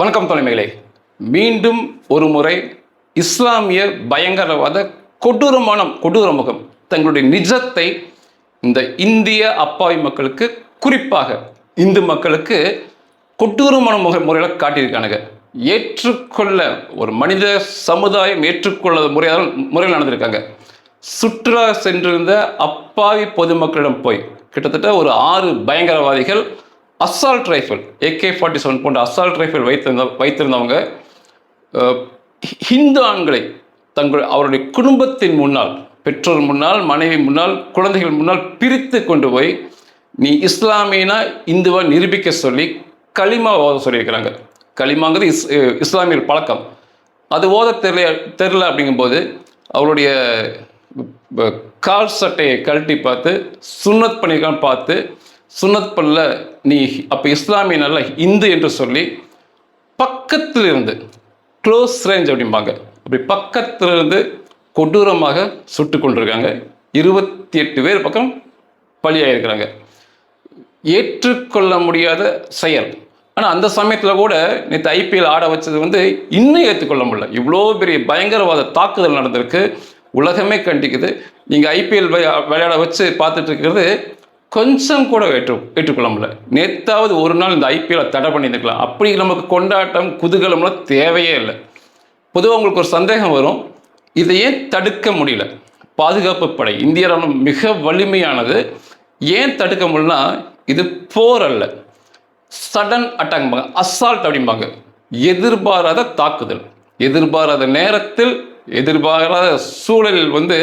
வணக்கம் தலைமைகளே மீண்டும் ஒரு முறை இஸ்லாமிய பயங்கரவாத கொடூரமான கொடூர முகம் தங்களுடைய நிஜத்தை இந்த இந்திய அப்பாவி மக்களுக்கு குறிப்பாக இந்து மக்களுக்கு கொடூரமான முக முறையில் காட்டியிருக்கானுங்க. ஏற்றுக்கொள்ள ஒரு மனித சமுதாயம் ஏற்றுக்கொள்ள முறையால் முறையில் நடந்திருக்காங்க. சுற்றுலா சென்றிருந்த அப்பாவி பொதுமக்களிடம் போய் கிட்டத்தட்ட ஒரு ஆறு பயங்கரவாதிகள் assault rifle AK forty seven போன்ற அசால்ட் ரைஃபிள் வைத்திருந்த வைத்திருந்தவங்க ஹிந்து ஆண்களை தங்கள் அவருடைய குடும்பத்தின் முன்னால் பெற்றோர் முன்னால் மனைவி முன்னால் குழந்தைகள் முன்னால் பிரித்து கொண்டு போய் நீ இஸ்லாமியனா இந்துவா நிரூபிக்க சொல்லி களிமா ஓத சொல்லியிருக்கிறாங்க. களிமாங்கிறது இஸ் இஸ்லாமியர் பழக்கம். அது ஓத தெரியல தெரில அப்படிங்கும்போது அவருடைய கால் சட்டையை கழட்டி பார்த்து சுண்ணத் பண்ணியிருக்கான்னு பார்த்து சுண்ணத் பண்ணல நீ அப்போ இஸ்லாமிய நல்ல இந்து என்று சொல்லி பக்கத்தில் இருந்து க்ளோஸ் ரேஞ்ச் அப்படிம்பாங்க. அப்படி பக்கத்தில் இருந்து கொடூரமாக சுட்டு கொண்டிருக்காங்க. இருபத்தி எட்டு பேர் பக்கம் பலியாயிருக்கிறாங்க. ஏற்றுக்கொள்ள முடியாத செயல். ஆனால் அந்த சமயத்தில் கூட நேற்று ஐபிஎல் ஆட வச்சது வந்து இன்னும் ஏற்றுக்கொள்ள முடியல. இவ்வளோ பெரிய பயங்கரவாத தாக்குதல் நடந்திருக்கு. உலகமே கண்டிக்குது. நீங்கள் ஐபிஎல் விளையாட வச்சு பார்த்துட்டு இருக்கிறது கொஞ்சம் கூட ஏற்று ஏற்றுக்கொள்ள முடியல நேத்தாவது ஒரு நாள் இந்த ஐபிஎல்லை தடை பண்ணியிருக்கலாம் அப்படி நமக்கு கொண்டாட்டம் குதூகலம்லாம் தேவையே இல்லை. பொதுவாக உங்களுக்கு ஒரு சந்தேகம் வரும். இதை ஏன் தடுக்க முடியல? பாதுகாப்பு படை இந்திய ராணுவம் மிக வலிமையானது. ஏன் தடுக்க முடியலனா இது போர் அல்ல. சடன் அட்டாக்பாங்க அசால்ட் அப்படிம்பாங்க. எதிர்பாராத தாக்குதல். எதிர்பாராத நேரத்தில் எதிர்பாராத சூழலில் வந்து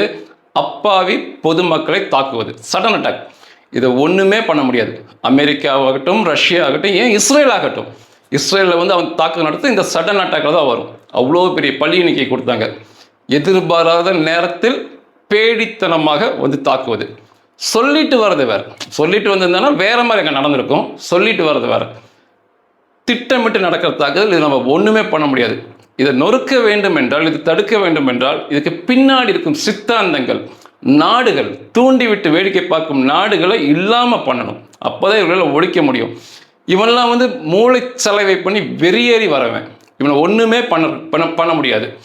அப்பாவி பொதுமக்களை தாக்குவது. சடன் அட்டாக் இதை ஒன்றுமே பண்ண முடியாது. அமெரிக்காவாகட்டும் ரஷ்யா ஆகட்டும் ஏன் இஸ்ரேல் ஆகட்டும் இஸ்ரேலில் வந்து அவன் தாக்குதல் நடத்து இந்த சடன் அட்டாக்கில் தான் வரும். அவ்வளோ பெரிய பள்ளி எண்ணிக்கை கொடுத்தாங்க. எதிர்பாராத நேரத்தில் பேடித்தனமாக வந்து தாக்குவது. சொல்லிட்டு வர்றது வேறு. சொல்லிட்டு வந்திருந்தேன்னா வேற மாதிரி அங்கே நடந்திருக்கும். சொல்லிட்டு வர்றது வேறு. திட்டமிட்டு நடக்கிற தாக்குதல் இது நம்ம ஒன்றுமே பண்ண முடியாது. இதை நொறுக்க வேண்டும் என்றால் இது தடுக்க வேண்டும் என்றால் இதுக்கு பின்னாடி இருக்கும் சித்தாந்தங்கள் நாடுகள் தூண்டிவிட்டு வேடிக்கை பார்க்கும் நாடுகளை இல்லாமல் பண்ணணும். அப்போதான் இவர்களால் ஒழிக்க முடியும். இவனெல்லாம் வந்து மூளைச்சலவை பண்ணி வெறியேறி வரவன். இவனை ஒன்றுமே பண்ண பண்ண பண்ண முடியாது.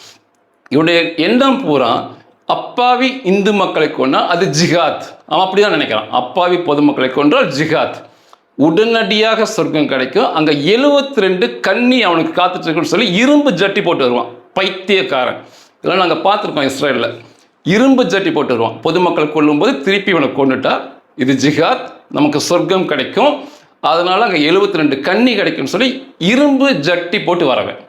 இவனுடைய எண்ணம் பூரா அப்பாவி இந்து மக்களை கொண்டா அது ஜிகாத் அவன் அப்படிதான் நினைக்கிறான். அப்பாவி பொதுமக்களை கொன்றால் ஜிகாத் உடனடியாக சொர்க்கம் கிடைக்கும். அங்கே 72 ரெண்டு கண்ணி அவனுக்கு காத்துட்டு இருக்குன்னு சொல்லி இரும்பு ஜட்டி போட்டு வருவான். பைத்தியக்காரன். இதெல்லாம் நாங்கள் பார்த்துருக்கோம் இஸ்ரேலில். இரும்பு ஜட்டி போட்டு வருவான் பொதுமக்கள் கொல்லும்போது திருப்பி இவனை கொண்டுட்டா இது ஜிஹாத் நமக்கு சொர்க்கம் கிடைக்கும். அதனால் அங்கே 72 ரெண்டு கன்னி கிடைக்கும்னு சொல்லி இரும்பு ஜட்டி போட்டு வரவேன்.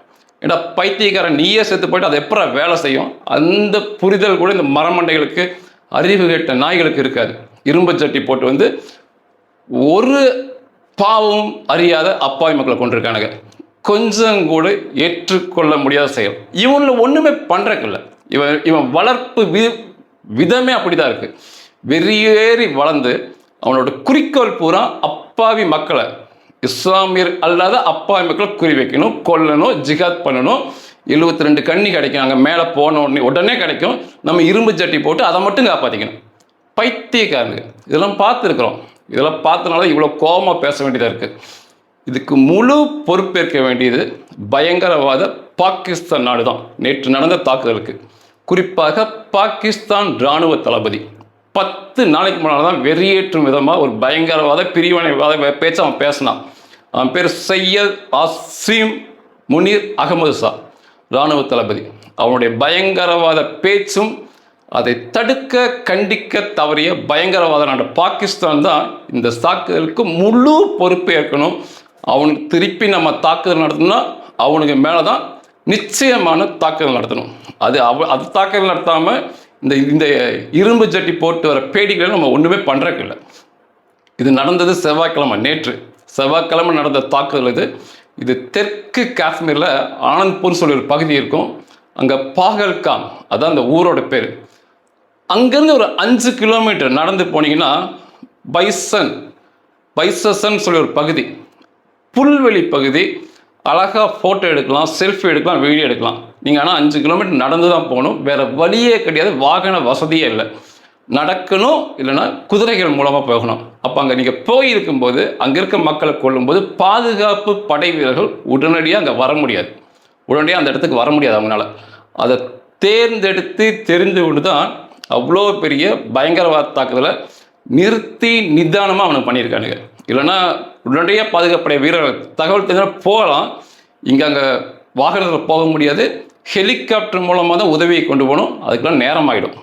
ஏடா பைத்தியக்காரன் நீயே செத்து போயிட்டு அது எப்போ வேலை செய்யும்? அந்த புரிதல் கூட இந்த மரமண்டைகளுக்கு அறிவு கேட்ட நாய்களுக்கு இருக்காது. இரும்பு ஜட்டி போட்டு வந்து ஒரு பாவம் அறியாத அப்பாவி மக்களை கொண்டிருக்கானுங்க கொஞ்சம் கூட ஏற்றுக்கொள்ள முடியாத செயல். இவனில் ஒன்றுமே பண்ணுறக்கில்ல இவன் இவன் வளர்ப்பு வி விதமே அப்படிதான் இருக்குது வெறியேறி வளர்ந்து அவனோட குறிக்கோள் பூரா அப்பாவி மக்களை இஸ்லாமியர் அல்லாத அப்பாவி மக்களை குறி வைக்கணும் கொல்லணும் ஜிகாத் பண்ணணும். 72 ரெண்டு கண்ணி கிடைக்கும் அங்கே மேலே போன உடனே உடனே கிடைக்கும். நம்ம இரும்பு ஜட்டி போட்டு அதை மட்டும் காப்பாற்றிக்கணும் பைத்தியக்காரங்க. இதெல்லாம் பார்த்துருக்குறோம். இதெல்லாம் பார்த்தனால இவ்வளோ கோபமாக பேச வேண்டியதாக இருக்குது இதுக்கு முழு பொறுப்பேற்க வேண்டியது பயங்கரவாத பாகிஸ்தான் நாடு தான் நேற்று நடந்த தாக்குதலுக்கு. குறிப்பாக பாகிஸ்தான் இராணுவ தளபதி. பத்து நாளைக்கு முன்னால் தான் வெறியேற்றும் விதமாக ஒரு பயங்கரவாத பிரிவினைவாத பேச்சு அவன் பேசினான். அவன் பேர் சையத் அசீம் முனீர் அகமது ஷா இராணுவ தளபதி. அவனுடைய பயங்கரவாத பேச்சும் அதை தடுக்க கண்டிக்க தவறிய பயங்கரவாத நாடு பாகிஸ்தான் தான் இந்த தாக்குதலுக்கு முழு பொறுப்பேற்கணும். அவனுக்கு திருப்பி நம்ம தாக்குதல் நடத்தணும்னா அவனுக்கு மேலே தான் நிச்சயமான தாக்குதல் நடத்தணும். அது அவ அது தாக்குதல் நடத்தாமல் இந்த இந்த இரும்பு ஜட்டி போட்டு வர பேடிகளை நம்ம ஒன்றுமே பண்ணுறக்கு இல்லை. இது நடந்தது செவ்வாய்க்கிழமை நேற்று. செவ்வாய்க்கிழமை நடந்த தாக்குதல் இது. இது தெற்கு காஷ்மீரில் ஆனந்த்பூர்னு சொல்லி ஒரு பகுதி இருக்கும். அங்கே பாகல்காம் அதான் அந்த ஊரோட பேர். அங்கேருந்து ஒரு அஞ்சு கிலோமீட்டர் நடந்து போனீங்கன்னா பைசன் பைசசன் சொல்லி ஒரு பகுதி. புல்வெளி பகுதி அழகாக ஃபோட்டோ எடுக்கலாம் செல்ஃபி எடுக்கலாம் வீடியோ எடுக்கலாம். நீங்கள் ஆனால் அஞ்சு கிலோமீட்டர் நடந்து தான் போகணும். வேறு வழியே கிடையாது. வாகன வசதியே இல்லை. நடக்கணும் இல்லைன்னா குதிரைகள் மூலமாக போகணும். அப்போ அங்கே நீங்கள் போயிருக்கும்போது அங்கே இருக்க மக்களை கொள்ளும்போது பாதுகாப்பு படை வீரர்கள் உடனடியாக அங்கே வர முடியாது. உடனடியாக அந்த இடத்துக்கு வர முடியாது அவங்களால. அதை தேர்ந்தெடுத்து தெரிந்து கொண்டு தான் அவ்வளோ பெரிய பயங்கரவாத தாக்குதலை நிறுத்தி நிதானமாக அவனுக்கு பண்ணியிருக்கானுங்க. இல்லைன்னா உடனடியாக பாதுகாப்படை வீரர்கள் தகவல் தெரிஞ்சால் போகலாம். இங்கே அங்கே வாகனத்தில் போக முடியாது. ஹெலிகாப்டர் மூலமாக தான் உதவியை கொண்டு போகணும். அதுக்கெல்லாம் நேரம் ஆகிடும்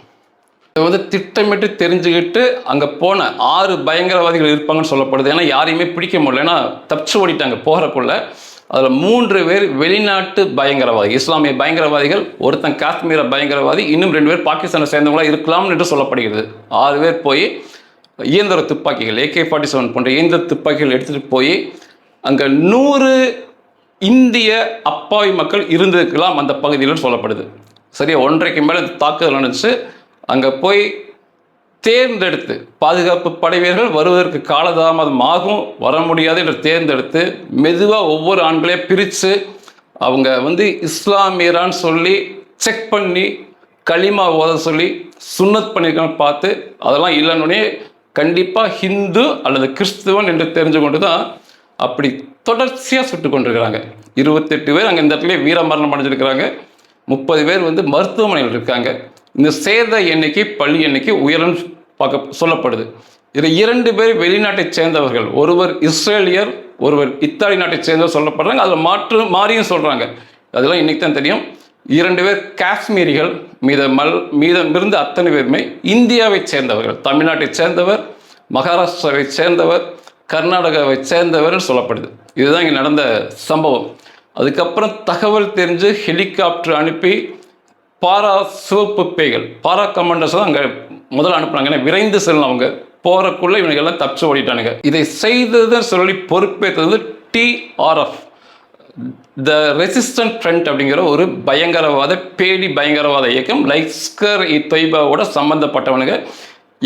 இதை வந்து திட்டமிட்டு தெரிஞ்சுக்கிட்டு அங்கே போன ஆறு பயங்கரவாதிகள் இருப்பாங்கன்னு சொல்லப்படுது. ஏன்னா யாரையுமே பிடிக்க முடியல. ஏன்னா தப்பிச்சு ஓடிட்டாங்க போகிறக்குள்ள அதில் மூன்று பேர் வெளிநாட்டு பயங்கரவாதி இஸ்லாமிய பயங்கரவாதிகள் ஒருத்தன் காஷ்மீர பயங்கரவாதி இன்னும் ரெண்டு பேர் பாகிஸ்தானை சேர்ந்தவங்களா இருக்கலாம்னு என்று சொல்லப்படுகிறது ஆறு பேர் போய் இயந்திர துப்பாக்கிகள் ஏகே ஃபார்ட்டி செவன் போன்ற இயந்திர துப்பாக்கிகள் எடுத்துகிட்டு போய் அங்கே நூறு இந்திய அப்பாவி மக்கள் இருந்திருக்கலாம் அந்த பகுதியில் சொல்லப்படுது. சரியா? ஒன்றைக்கு மேலே தாக்குதல் நடந்துச்சு. அங்கே போய் தேர்ந்தெடுத்து பாதுகாப்பு படை வீரர்கள் வருவதற்கு காலதாமதம் ஆகும் வர முடியாது என்று தேர்ந்தெடுத்து மெதுவாக ஒவ்வொரு ஆண்களையும் பிரித்து அவங்க வந்து இஸ்லாமியரான்னு சொல்லி செக் பண்ணி களிமா ஓத சொல்லி சுண்ணத் பண்ணியிருக்கான்னு பார்த்து அதெல்லாம் இல்லைன்னொடனே கண்டிப்பாக ஹிந்து அல்லது கிறிஸ்துவன் என்று தெரிஞ்சு கொண்டு தான் அப்படி தொடர்ச்சியாக சுட்டு கொண்டிருக்கிறாங்க. இருபத்தெட்டு பேர் அங்கே இந்த இடத்துல வீரமரணம் அடைஞ்சிருக்கிறாங்க. முப்பது பேர் வந்து மருத்துவமனையில் இருக்காங்க. இந்த சேத எண்ணிக்கை பள்ளி எண்ணிக்கை உயரம் பார்க்க சொல்லப்படுது. இதில் இரண்டு பேர் வெளிநாட்டைச் சேர்ந்தவர்கள். ஒருவர் இஸ்ரேலியர் ஒருவர் இத்தாலி நாட்டைச் சேர்ந்தவர் சொல்லப்படுறாங்க. அதில் மாற்று மாறியும் சொல்கிறாங்க அதெல்லாம் இன்றைக்கி தான் தெரியும். இரண்டு பேர் காஷ்மீரிகள் மீத மல் மீதம் இருந்த அத்தனை பேருமே இந்தியாவை சேர்ந்தவர்கள். தமிழ்நாட்டை சேர்ந்தவர் மகாராஷ்டிராவை சேர்ந்தவர் கர்நாடகாவை சேர்ந்தவர்னு சொல்லப்படுது. இதுதான் இங்கே நடந்த சம்பவம். அதுக்கப்புறம் தகவல் தெரிஞ்சு ஹெலிகாப்டர் அனுப்பி பாரா சிவப்பு பேய்கள் பாரா கமாண்டர்ஸ் தான் அங்கே முதல்ல அனுப்புனாங்க. ஏன்னா விரைந்து செல்லணும் அவங்க. போகிறக்குள்ளே இவங்க எல்லாம் தப்பிச்சு ஓடிட்டானுங்க. இதை செய்ததுன்னு சொல்லி பொறுப்பேற்றது வந்து டிஆர்எஃப் த ரெசிஸ்டன்ட் ஃப்ரண்ட் அப்படிங்கிற ஒரு பயங்கரவாத பேடி பயங்கரவாத இயக்கம் லைஸ்கர் இ தொய்பாவோட சம்பந்தப்பட்டவனுங்க.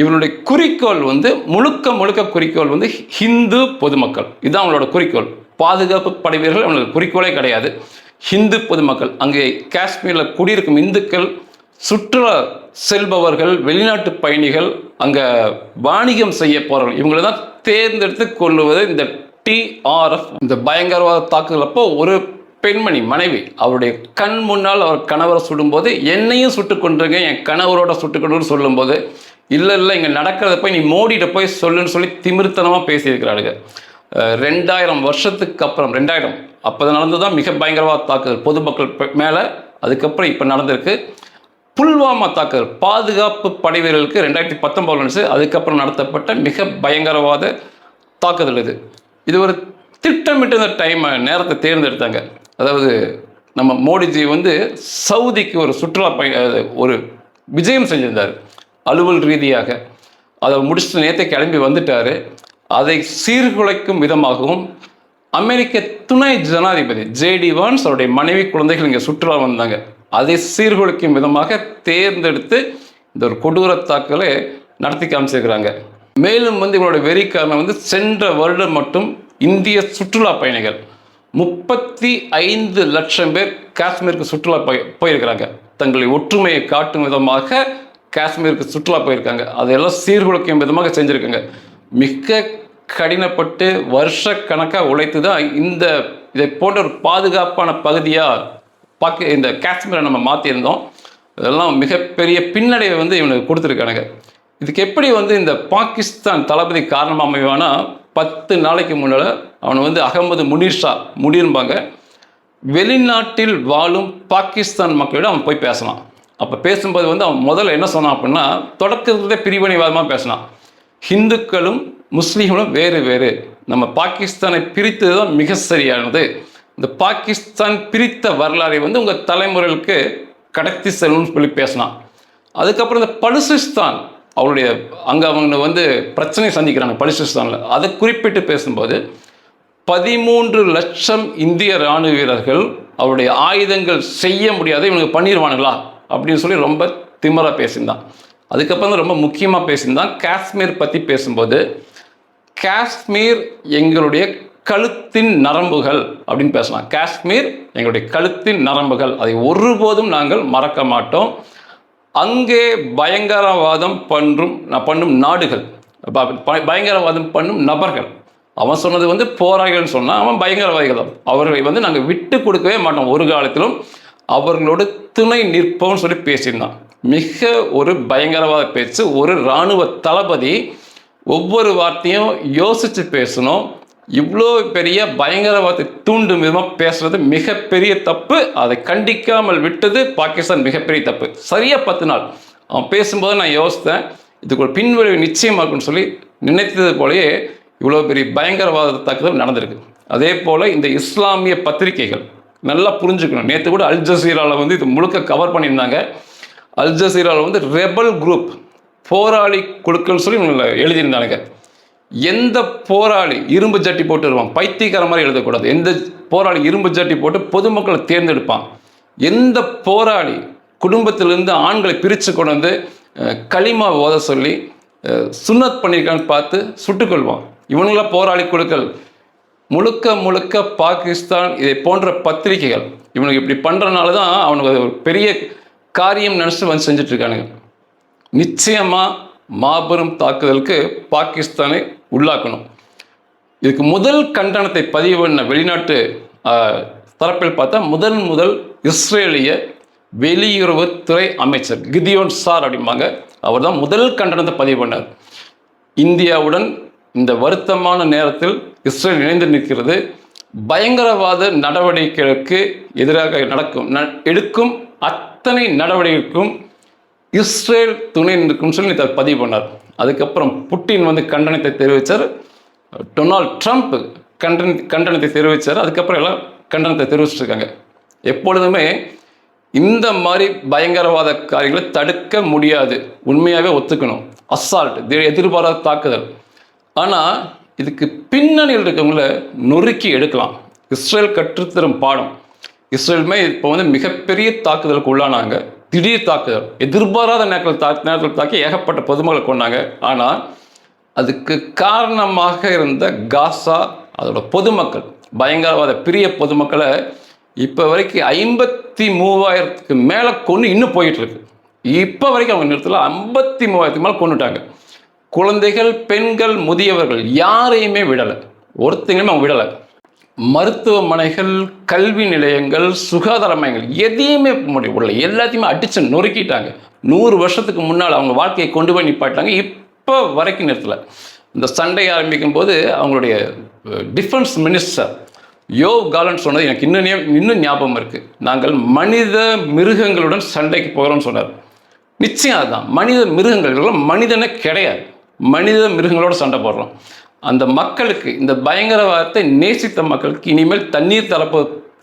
இவனுடைய குறிக்கோள் வந்து முழுக்க முழுக்க குறிக்கோள் வந்து ஹிந்து பொதுமக்கள். இதுதான் அவங்களோட குறிக்கோள். பாதுகாப்பு படை வீரர்கள் அவங்களுக்கு குறிக்கோளே கிடையாது. ஹிந்து பொதுமக்கள். அங்கே காஷ்மீரில் குடியிருக்கும் இந்துக்கள் சுற்றுலா செல்பவர்கள் வெளிநாட்டு பயணிகள் அங்கே வாணிகம் செய்ய போகிறவர்கள் இவங்களை தான் தேர்ந்தெடுத்து கொள்ளுவது இந்த டிஆர்எஃப் இந்த பயங்கரவாத தாக்குதல் அப்போ ஒரு பெண்மணி மனைவி அவருடைய கண் முன்னால் அவர் கணவரை சுடும்போது என்னையும் சுட்டு கொண்டுருங்க என் கணவரோட சுட்டு கொண்டு சொல்லும்போது இல்லை இல்லை இங்கே நடக்கிறத போய் நீ மோடிட்ட போய் சொல்லுன்னு சொல்லி திமிர்த்தனமாக பேசியிருக்கிறாளுங்க. ரெண்டாயிரம் வருஷத்துக்கு அப்புறம் ரெண்டாயிரம் அப்போ நடந்து தான் மிக பயங்கரவாத தாக்குதல். பொதுமக்கள் மேலே அதுக்கப்புறம் இப்போ நடந்திருக்கு. புல்வாமா தாக்குதல் பாதுகாப்பு படை வீரர்களுக்கு ரெண்டாயிரத்தி பத்தொம்போது நடந்துச்சு. அதுக்கப்புறம் நடத்தப்பட்ட மிக பயங்கரவாத தாக்குதல் இது. இது ஒரு திட்டமிட்ட இந்த டைமை நேரத்தை தேர்ந்தெடுத்தாங்க. அதாவது நம்ம மோடிஜி வந்து சவுதிக்கு ஒரு சுற்றுலா பய ஒரு விஜயம் செஞ்சிருந்தார் அலுவல் ரீதியாக. அதை முடிச்சுட்டு நேரத்தை கிளம்பி வந்துட்டார். அதை சீர்குலைக்கும் விதமாகவும் அமெரிக்க துணை ஜனாதிபதி ஜேடி வான்ஸ் அவருடைய மனைவி குழந்தைகள் இங்கே சுற்றுலா வந்தாங்க. அதை சீர்குலைக்கும் விதமாக தேர்ந்தெடுத்து இந்த ஒரு கொடூர தாக்குதலை நடத்தி காமிச்சிருக்கிறாங்க. மேலும் வந்து இவங்களோட வெறிக்காரணம் வந்து சென்ற வருடம் மட்டும் இந்திய சுற்றுலா பயணிகள். முப்பத்தி ஐந்து லட்சம் பேர் காஷ்மீருக்கு சுற்றுலா போய் போயிருக்கிறாங்க. தங்களை ஒற்றுமையை காட்டும் விதமாக காஷ்மீருக்கு சுற்றுலா போயிருக்காங்க. அதையெல்லாம் சீர்குலைக்கும் விதமாக செஞ்சுருக்காங்க. மிக கடினப்பட்டு வருஷ கணக்காக உழைத்து தான் இந்த இதை போன்ற ஒரு பாதுகாப்பான பகுதியாக பாக்க இந்த காஷ்மீரை நம்ம மாற்றியிருந்தோம் இதெல்லாம் மிகப்பெரிய பின்னடைவை வந்து இவனுக்கு கொடுத்துருக்கானுங்க. இதுக்கு எப்படி வந்து இந்த பாகிஸ்தான் தளபதி காரணமாக அமைவானா பத்து நாளைக்கு முன்னால் அவனை வந்து அகமது முனீர் ஷா வெளிநாட்டில் வாழும் பாகிஸ்தான் மக்களோட அவன் போய் பேசலாம். அப்போ பேசும்போது வந்து அவன் முதல்ல என்ன சொன்னான் அப்படின்னா தொடக்கத்திலே பிரிவினைவாதமாக பேசினான். ஹிந்துக்களும் முஸ்லீம்களும் வேறு வேறு. நம்ம பாகிஸ்தானை பிரித்தது தான் மிக சரியானது. இந்த பாகிஸ்தான் பிரித்த வரலாறை வந்து உங்கள் தலைமுறைகளுக்கு கடத்தி செல்லணும்னு சொல்லி பேசினான். அதுக்கப்புறம் இந்த பலுசிஸ்தான் அவருடைய அங்கே அவங்க வந்து பிரச்சனை சந்திக்கிறாங்க பலிசிஸ்தானில் அதை குறிப்பிட்டு பேசும்போது பதிமூன்று லட்சம் இந்திய ராணுவ வீரர்கள் அவருடைய ஆயுதங்கள் செய்ய முடியாத இவனுக்கு பண்ணிடுவானுங்களா அப்படின்னு சொல்லி ரொம்ப திமராக பேசியிருந்தான் அதுக்கப்புறம் ரொம்ப முக்கியமாக பேசியிருந்தான் காஷ்மீர் பற்றி பேசும்போது காஷ்மீர் எங்களுடைய கழுத்தின் நரம்புகள் அப்படின்னு பேசலாம் காஷ்மீர் எங்களுடைய கழுத்தின் நரம்புகள். அதை ஒருபோதும் நாங்கள் மறக்க மாட்டோம். அங்கே பயங்கரவாதம் பண்ணும் பண்ணும் நாடுகள். பயங்கரவாதம் பண்ணும் நபர்கள். அவன் சொன்னது வந்து போராளிகள்னு சொன்னால் அவன் பயங்கரவாதிகள் தான். அவர்களை வந்து நாங்கள் விட்டு கொடுக்கவே மாட்டோம். ஒரு காலத்திலும் அவர்களோடு துணை நிற்போம்னு சொல்லி பேசியிருந்தான். மிக ஒரு பயங்கரவாத பேச்சு ஒரு இராணுவ தளபதி ஒவ்வொரு வார்த்தையும் யோசித்து பேசணும். இவ்வளோ பெரிய பயங்கரவாதத்தை தூண்டும் விதமாக பேசுறது மிகப்பெரிய தப்பு. அதை கண்டிக்காமல் விட்டது பாகிஸ்தான் மிகப்பெரிய தப்பு. சரியாக பத்து நாள். அவன் பேசும்போது நான் யோசித்தேன் இதுக்கு ஒரு பின்விளைவு நிச்சயமாக இருக்கும்னு சொல்லி நினைத்தது போலயே இவ்வளோ பெரிய பயங்கரவாத தாக்குதல் நடந்திருக்கு. அதே போல் இந்த இஸ்லாமிய பத்திரிகைகள் நல்லா புரிஞ்சுக்கணும். நேற்று கூட அல் ஜசீராவில் வந்து இது முழுக்க கவர் பண்ணியிருந்தாங்க. அல் ஜசீராவில் வந்து ரெபல் குரூப் போராளி குழுக்கள் சொல்லி எழுதியிருந்தானுங்க. எந்த போராளி இரும்பு ஜட்டி போட்டு வருவான்? பைத்தியக்கார மாதிரி எழுதக்கூடாது. எந்த போராளி இரும்பு ஜட்டி போட்டு பொதுமக்களை தேர்ந்தெடுப்பான்? எந்த போராளி குடும்பத்திலிருந்து ஆண்களை பிரித்து கொண்டு வந்து களிமா ஓத சொல்லி சுண்ணத் சுன்னத் பண்ணியிருக்கான்னு பார்த்து சுட்டுக்கொள்வான். இவனுங்களாம் போராளி குழுக்கள். முழுக்க முழுக்க பாகிஸ்தான் இதை போன்ற பத்திரிகைகள். இவனுக்கு இப்படி பண்ணுறனால தான் அவனுக்கு அது ஒரு பெரிய காரியம் நினச்சிட்டு வந்து செஞ்சிட்ருக்கானுங்க நிச்சயமாக மாபெரும் தாக்குதலுக்கு பாகிஸ்தானை உள்ளாக்கணும். இதுக்கு முதல் கண்டனத்தை பதிவு பண்ண வெளிநாட்டு தரப்பில் பார்த்தா முதல் முதல் இஸ்ரேலிய வெளியுறவுத்துறை அமைச்சர் கிதியோன் சார் அப்படிம்பாங்க. அவர் தான் முதல் கண்டனத்தை பதிவு பண்ணார். இந்தியாவுடன் இந்த வருத்தமான நேரத்தில் இஸ்ரேல் இணைந்து நிற்கிறது. பயங்கரவாத நடவடிக்கைகளுக்கு எதிராக நடக்கும் ந- எடுக்கும் அத்தனை நடவடிக்கைக்கும் இஸ்ரேல் துணை நிற்கும் சொல்லி பதிவு பண்ணார். அதுக்கப்புறம் புட்டின் வந்து கண்டனத்தை தெரிவித்தார் டொனால்ட் ட்ரம்ப் கண்டன கண்டனத்தை தெரிவித்தார் அதுக்கப்புறம் எல்லாம் கண்டனத்தை தெரிவிச்சிருக்காங்க. எப்பொழுதுமே இந்த மாதிரி பயங்கரவாத காரியங்களை தடுக்க முடியாது. உண்மையாகவே ஒத்துக்கணும். அசால்ட் எதிர்பாராத தாக்குதல். ஆனால் இதுக்கு பின்னணியில் இருக்கவங்கள நொறுக்கி எடுக்கலாம். இஸ்ரேல் கற்றுத்தரும் பாடம். இஸ்ரேலுமே இப்போ வந்து மிகப்பெரிய தாக்குதலுக்கு உள்ளானாங்க. திடீர் தாக்குதல் எதிர்பாராத நேரத்தில் தா நேரத்தில் தாக்கி ஏகப்பட்ட பொதுமக்களை கொண்டாங்க ஆனால் அதுக்கு காரணமாக இருந்த காசா அதோட பொதுமக்கள் பயங்கரவாத பிரிய பொதுமக்களை இப்போ வரைக்கும் ஐம்பத்தி மூவாயிரத்துக்கு மேலே கொண்டு இன்னும் போயிட்டு இருக்கு இப்போ வரைக்கும் அவங்க நிறுத்தல ஐம்பத்தி மூவாயிரத்துக்கு மேலே கொண்டுட்டாங்க குழந்தைகள் பெண்கள் முதியவர்கள் யாரையுமே விடலை. ஒருத்தங்களுமே அவங்க விடலை. மருத்துவமனைகள் கல்வி நிலையங்கள் சுகாதார மையங்கள் எதையுமே முடியும் உள்ள எல்லாத்தையுமே அடிச்சு நொறுக்கிட்டாங்க. நூறு வருஷத்துக்கு முன்னால் அவங்க வாழ்க்கையை கொண்டு போய் நிப்பாட்டாங்க இப்போ வரைக்கும் நிறுத்தல. இந்த சண்டை ஆரம்பிக்கும் போது அவங்களுடைய டிஃபென்ஸ் மினிஸ்டர் யோ காலன் சொன்னது எனக்கு இன்னும் இன்னும் ஞாபகம் இருக்குது நாங்கள் மனித மிருகங்களுடன் சண்டைக்கு போகிறோம்னு சொன்னார். நிச்சயம் அதுதான். மனித மிருகங்கள் மனிதனே கிடையாது. மனித மிருகங்களோட சண்டை போடுறோம். அந்த மக்களுக்கு இந்த பயங்கரவாதத்தை நேசித்த மக்களுக்கு இனிமேல் தண்ணீர் தரப்போ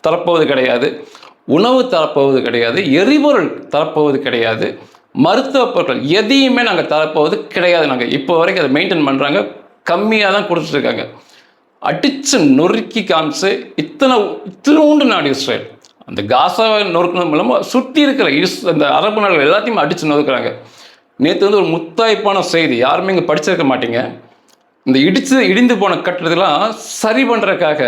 தரப்போவது கிடையாது உணவு தரப்போவது கிடையாது எரிபொருள் தரப்போவது கிடையாது மருத்துவ பொருட்கள் எதையுமே நாங்கள் தரப்போவது கிடையாது நாங்கள் இப்போ வரைக்கும் அதை மெயின்டைன் பண்ணுறாங்க கம்மியாக தான் கொடுத்துட்ருக்காங்க. அடித்து நொறுக்கி காமிச்சு இத்தனை இத்தினூண்டு நாடு இஸ்ரேல். அந்த காசாவை நொறுக்கணும் மூலமாக சுற்றி இருக்கிற இஸ் அந்த அரபு நாடுகள் எல்லாத்தையும் அடித்து நொறுக்கிறாங்க. நேற்று வந்து ஒரு முத்தாய்ப்பான செய்தி யாருமே இங்கே படிச்சிருக்க மாட்டீங்க. இந்த இடிச்சு இடிந்து போன கட்டுறதுலாம் சரி பண்ணுறதுக்காக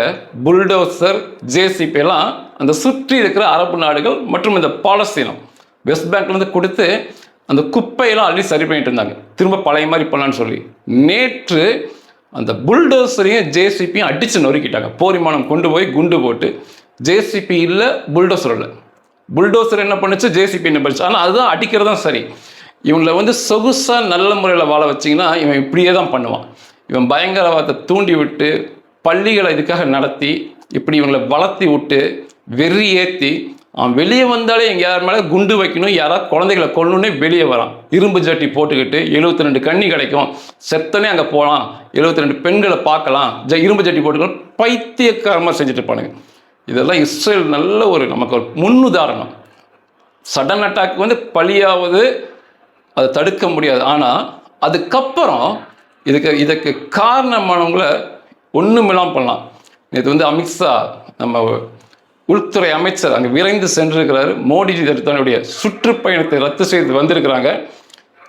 புல்டோசர் ஜேசிபி எல்லாம் அந்த சுற்றி இருக்கிற அரபு நாடுகள் மற்றும் இந்த பாலஸ்தீனம் வெஸ்ட் பேங்க்லேருந்து கொடுத்து அந்த குப்பையெல்லாம் அள்ளி சரி பண்ணிட்டு இருந்தாங்க. திரும்ப பழைய மாதிரி பண்ணலான்னு சொல்லி. நேற்று அந்த புல்டோசரையும் ஜேசிபியும் அடித்து நொறுக்கிட்டாங்க. போரிமானம் கொண்டு போய் குண்டு போட்டு. ஜேசிபி இல்லை புல்டோசர் இல்லை. புல்டோசர் என்ன பண்ணுச்சு? ஜேசிபி என்ன பண்ணுச்சு? ஆனால் அதுதான் அடிக்கிறது தான் சரி. இவங்களை வந்து சொகுசாக நல்ல முறையில் வாழ வச்சிங்கன்னா இவன் இப்படியே தான் பண்ணுவான். இவன் பயங்கரவாதத்தை தூண்டி விட்டு பள்ளிகளை இதுக்காக நடத்தி இப்படி இவங்களை வளர்த்தி விட்டு வெறி ஏற்றி அவன் வெளியே வந்தாலே எங்கள் யார் மேலே குண்டு வைக்கணும் யாராவது குழந்தைகளை கொல்லணுன்னே வெளியே வரான். இரும்பு ஜட்டி போட்டுக்கிட்டு எழுபத்தி ரெண்டு கண்ணி கிடைக்கும். செத்தனே அங்கே போகலாம் எழுபத்தி ரெண்டு பெண்களை பார்க்கலாம். ஜ இரும்பு ஜட்டி போட்டுக்கணும் பைத்தியக்காரமாக செஞ்சுட்டு இருப்பானுங்க. இதெல்லாம் இஸ்ரேல் நல்ல ஒரு நமக்கு ஒரு முன்னுதாரணம். சடன் அட்டாக் வந்து பழியாவது அதை தடுக்க முடியாது. ஆனால் அதுக்கப்புறம் இதுக்கு இதுக்கு காரணமானவங்கள ஒன்றுமில்லாமல் பண்ணலாம். நேற்று வந்து அமித்ஷா நம்ம உள்துறை அமைச்சர் அங்கே விரைந்து சென்றிருக்கிறாரு. மோடிஜி தன்னுடைய சுற்றுப்பயணத்தை ரத்து செய்து வந்திருக்கிறாங்க.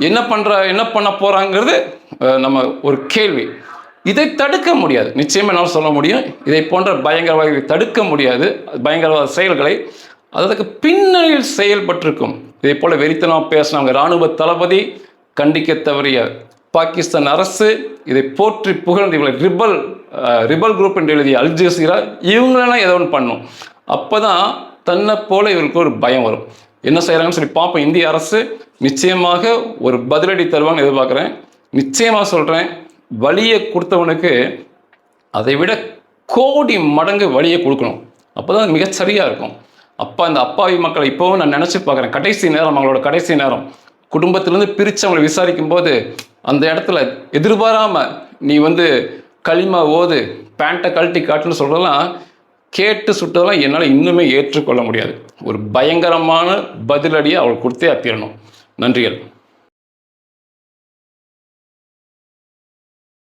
என்ன பண்ணுற என்ன பண்ண போகிறாங்கிறது நம்ம ஒரு கேள்வி. இதை தடுக்க முடியாது. நிச்சயமாக என்னால் சொல்ல முடியும். இதை போன்ற பயங்கரவாதிகளை தடுக்க முடியாது. பயங்கரவாத செயல்களை. அதற்கு பின்னணியில் செயல்பட்டிருக்கும். இதே போல் வெறித்தனமாக பேசினவங்க இராணுவ தளபதி கண்டிக்க தவறிய பாகிஸ்தான் அரசு இதை போற்றி புகழ்ந்து இவங்களை ரிபல் ரிபல் குரூப் என்று எழுதிய அல் ஜசீரா இவங்களெல்லாம் ஏதோ ஒன்று பண்ணும். அப்போ தான் தன்னை போல இவருக்கு ஒரு பயம் வரும். என்ன செய்கிறாங்கன்னு சொல்லி பார்ப்போம். இந்திய அரசு நிச்சயமாக ஒரு பதிலடி தருவாங்கன்னு எதிர்பார்க்குறேன். நிச்சயமாக சொல்கிறேன் வழியை கொடுத்தவனுக்கு அதை விட கோடி மடங்கு வழியை கொடுக்கணும். அப்போ தான் மிகச்சரியாக இருக்கும். அப்போ அந்த அப்பாவி மக்களை இப்போவும் நான் நினச்சி பார்க்குறேன். கடைசி நேரம் அவங்களோட கடைசி நேரம். குடும்பத்திலேருந்து பிரித்து அவங்களை விசாரிக்கும் போது அந்த இடத்துல எதிர்பாராமல் நீ வந்து களிமா ஓது பேண்ட்டை கழட்டி காட்டுன்னு சொல்கிறதெல்லாம் கேட்டு சுட்டதெல்லாம் என்னால் இன்னுமே ஏற்றுக்கொள்ள முடியாது. ஒரு பயங்கரமான பதிலடியை அவள் கொடுத்தே அத்திரணும். நன்றிகள்.